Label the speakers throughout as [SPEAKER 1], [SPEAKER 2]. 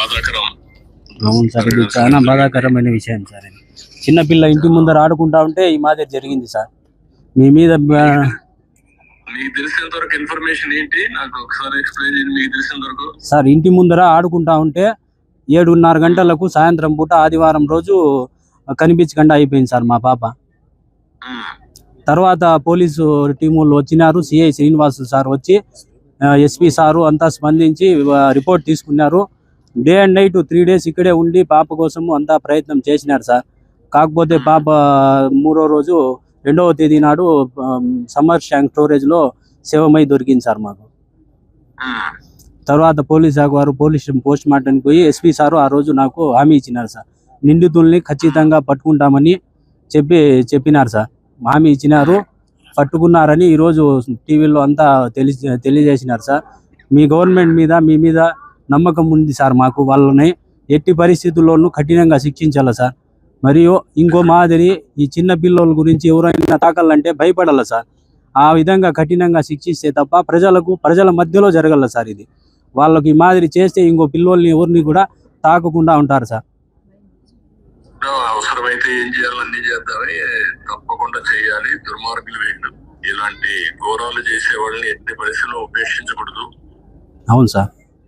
[SPEAKER 1] బాధాకరం.
[SPEAKER 2] అవును సార్ ఇది చాలా బాధాకరమైన విషయం సార్ చిన్నపిల్ల ఇంటి ముందర ఆడుకుంటా ఉంటే ఈ మాదిరి జరిగింది సార్. మీ మీద బ-
[SPEAKER 1] మీకు తెలిసినంత వరకు ఇన్ఫర్మేషన్ ఏంటి? నాకు ఒకసారి ఎక్స్ప్లెయిన్ చేయండి మీకు తెలిసినంత వరకు.
[SPEAKER 2] సార్ ఇంటి ముందర ఆడుకుంటా ఉంటే ఏడున్నర గంటలకు సాయంత్రం పూట ఆదివారం రోజు కనిపించకుండా అయిపోయింది సార్ మా పాప. తర్వాత పోలీసు టీములు వచ్చినారు సిఐ శ్రీనివాస్ సార్ వచ్చి ఎస్పీ సారు అంతా స్పందించి రిపోర్ట్ తీసుకున్నారు. Day and night three days ఇక్కడే ఉండి పాప కోసము అంతా ప్రయత్నం చేసినారు సార్. కాకపోతే పాప మూడో రోజు రెండవ తేదీ నాడు సమ్మర్ ట్యాంక్ స్టోరేజ్లో శవమై దొరికింది సార్ మాకు. తర్వాత పోలీస్ శాఖ వారు పోలీస్ పోస్ట్ మార్టంకి పోయి ఎస్పీ సారు ఆ రోజు నాకు హామీ ఇచ్చినారు సార్. నిందితుల్ని ఖచ్చితంగా పట్టుకుంటామని చెప్పి చెప్పినారు సార్. హామీ ఇచ్చినారు పట్టుకున్నారని ఈరోజు టీవీలో అంతా తెలి తెలియజేసినారు సార్. మీ గవర్నమెంట్ మీద మీ మీద నమ్మకం ఉంది సార్ మాకు వాళ్ళని ఎట్టి పరిస్థితుల్లోనూ కఠినంగా శిక్షించాలి సార్? మరియు ఇంకో మాదిరి ఈ చిన్న పిల్లల గురించి ఎవరైనా తాకాలంటే భయపడాలి సార్? ఆ విధంగా కఠినంగా శిక్షిస్తే తప్ప ప్రజలకు ప్రజల మధ్యలో జరగల సార్ ఇది? వాళ్ళకి ఈ మాదిరి చేస్తే ఇంకో పిల్లోల్ని ఎవరిని కూడా తాకకుండా ఉంటారు సార్.
[SPEAKER 1] అవసరమైతే ఏం చేయాలో అన్ని చేద్దామని తప్పకుండా చేయాలి దుర్మార్గులు వీళ్ళు. ఇలాంటి ఘోరాలు చేసే వాళ్ళని ఎట్టి పరిస్థితుల్లో ఉపేక్షించకూడదు.
[SPEAKER 2] అవును సార్.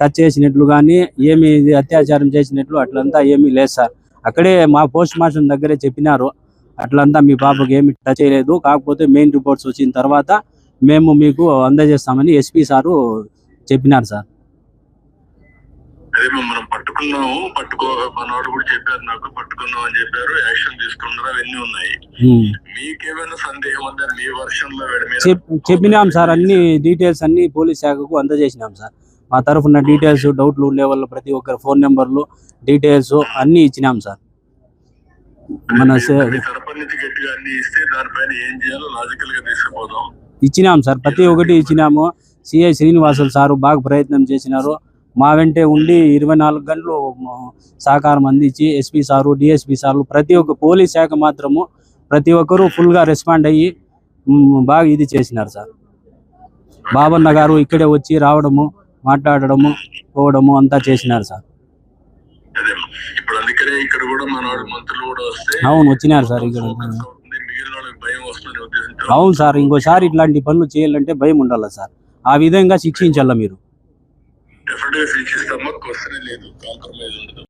[SPEAKER 2] టచ్ చేసినట్లు కానీ ఏమి అత్యాచారం చేసినట్లు అట్లంతా ఏమీ లేదు సార్. అక్కడే మా పోస్ట్ మాస్టర్ దగ్గరే చెప్పినారు. అట్లంతా మీ పాపకు ఏమి టచ్ చేయలేదు. కాకపోతే మెయిన్ రిపోర్ట్స్ వచ్చిన తర్వాత మేము మీకు అందజేస్తామని ఎస్పీ సారు చెప్పినారు సార్.
[SPEAKER 1] అదే మనం పట్టుకున్నాము. పట్టుకో మనవాడు కూడా చెప్పారు నాకు. పట్టుకున్నాం అని చెప్పారు. యాక్షన్ తీసుకున్నారు అవన్నీ ఉన్నాయి. మీకేమైనా సందేహం ఉందా? మీ
[SPEAKER 2] వర్షన్లో చెప్పినాం సార్. అన్ని డీటెయిల్స్ అన్ని పోలీస్ శాఖకు అందజేసినాం సార్. మా తరఫున డీటెయిల్స్ డౌట్లు ఉండే వాళ్ళు ప్రతి ఒక్కరి ఫోన్ నెంబర్లు డీటెయిల్స్ అన్ని ఇచ్చినాం సార్. మన ఇచ్చినాం సార్. ప్రతి ఒక్కటి ఇచ్చినాము. సిఐ శ్రీనివాసులు సారు బాగా ప్రయత్నం చేసినారు. మా వెంటే ఉండి ఇరవై నాలుగు గంటలు సహకారం అందించి ఎస్పీ సారు డిఎస్పీ సార్లు ప్రతి ఒక్క పోలీస్ శాఖ మాత్రము ప్రతి ఒక్కరూ ఫుల్గా రెస్పాండ్ అయ్యి బాగా ఇది చేసినారు సార్. బాబన్న గారు ఇక్కడే వచ్చి రావడము మాట్లాడడము పోవడము అంతా చేసినారు సార్. అవును వచ్చినారు సార్ ఇక్కడ. అవును సార్ ఇంకోసారి ఇట్లాంటి పనులు చేయాలంటే భయం ఉండాలి సార్. ఆ విధంగా శిక్షించాల మీరు?